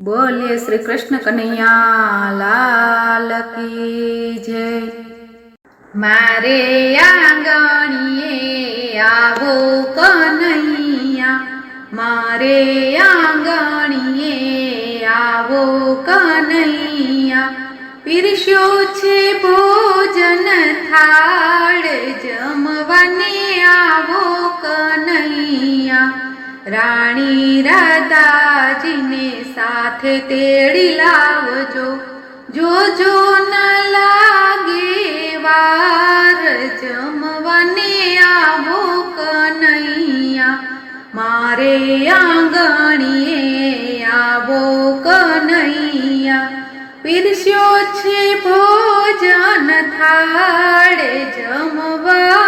બોલીએ શ્રી કૃષ્ણ કનૈયા લાલ કી જય. મારે આંગણીએ આવો કનૈયા. મારે આંગણીએ આવો કનૈયા. પીરસ્યો છે ભોજન થાળ, જમવાને આવો કનૈયા. રાણી રાધાજીને સાથે તેડી લાવજો. જોજો ન લાગે વાર જમવાને આવો કનૈયા મારે આંગણીએ આવો કનૈયા પીરસ્યો છે ભોજન થાળ જમવા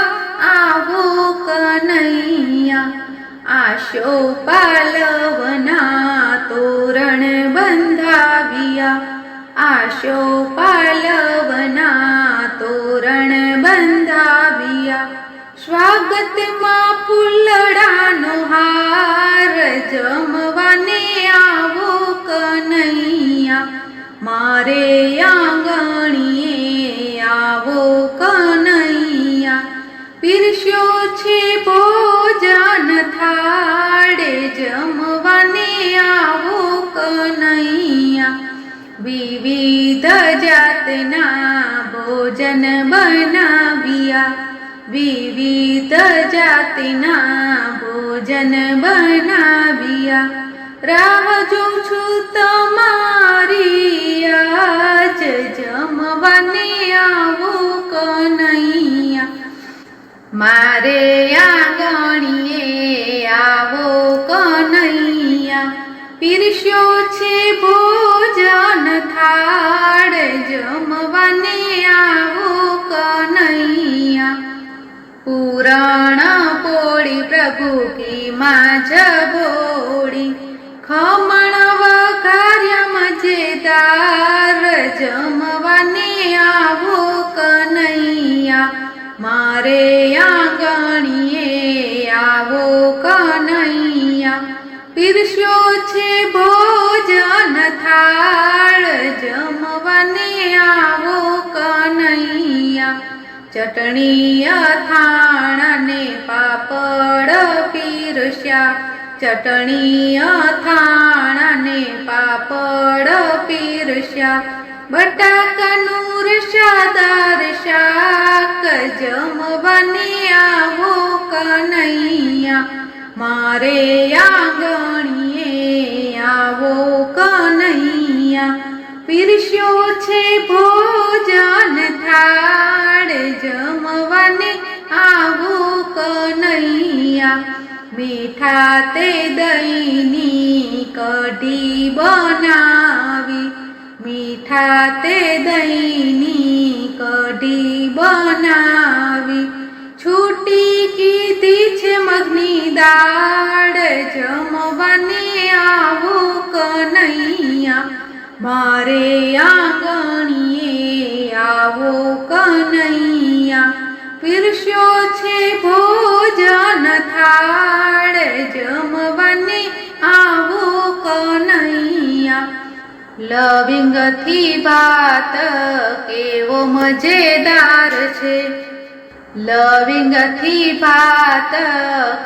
આવો કનૈયા આશો પાલવના સ્વાગતમાં પુલડાનો હાર જમવાને આવો કનૈયા. મારે આંગણીએ આવો કનૈયા. પીરસ્યો છે ભોજન થાળે જમવાને આવો કનૈયા. વિવિધ જાતના ભોજન વિવિધ જાતના ભોજન બનાવ્યા. રાહ જોઉં છું તમારી આજ જમવાને આવો કનૈયા. મારે આંગણીએ આવો કનૈયા. પીરસ્યો છે ભોજન થાળ, જમવાને આવો જમવાને આવો કનૈયા, મારે આંગણીએ આવો કનૈયા. પીરસ્યો છે ભોજન થાળ, જમવાને આવો કનૈયા. ચટણી અથાણાને પાપડ પીરસ્યા, ચટણી અથાણાને પાપડ પીરસ્યા. બટાકાનું રસાદાર શાક જમવાને આવો કનૈયા. મારે આંગણીએ આવો કનૈયા. પીરસ્યો છે ભોજન થાળ જમવાને આવો કનૈયા. મીઠા તે દહીંની કઢી બનાવી. મીઠા તે દહીંની કઢી બનાવી. છૂટી કીધી છે મગની દાળ, જમવાને આવો કનૈયા મારે આંગણીએ આવો કનૈયા પીરસ્યો છે ભોજન થાળ લવિંગથી ભાત કેવો મજેદાર છે. લવિંગથી ભાત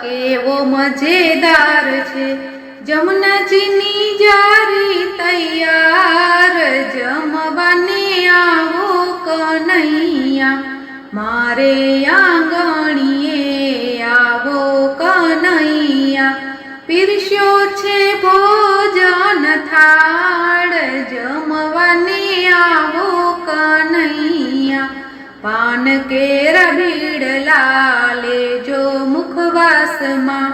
કેવો મજેદાર છે. જમનાજીની જારી તૈયાર, જમવાને આવો કનૈયા મારે આંગણીએ આવો કનૈયા પીરસ્યો છે ભોજન થાળ જમવાને આવો કનૈયા. પાન કેરા લાલે જો મુખવાસમાં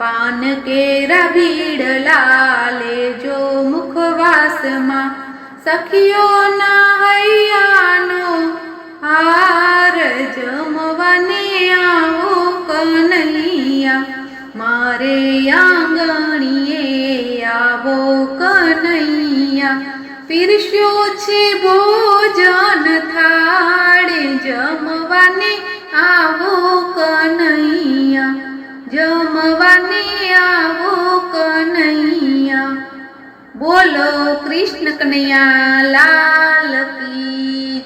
પાન કેરા લાલે જો મુખવાસમાં સખીઓના હૈયાનો હાર જમવાને આવો કનૈયા. મારે આંગણીએ પીરસ્યો છે ભોજન થાળે, જમવાને આવો કનૈયા, જમવાને આવો કનૈયા. બોલો કૃષ્ણ કનૈયા, લાલ કી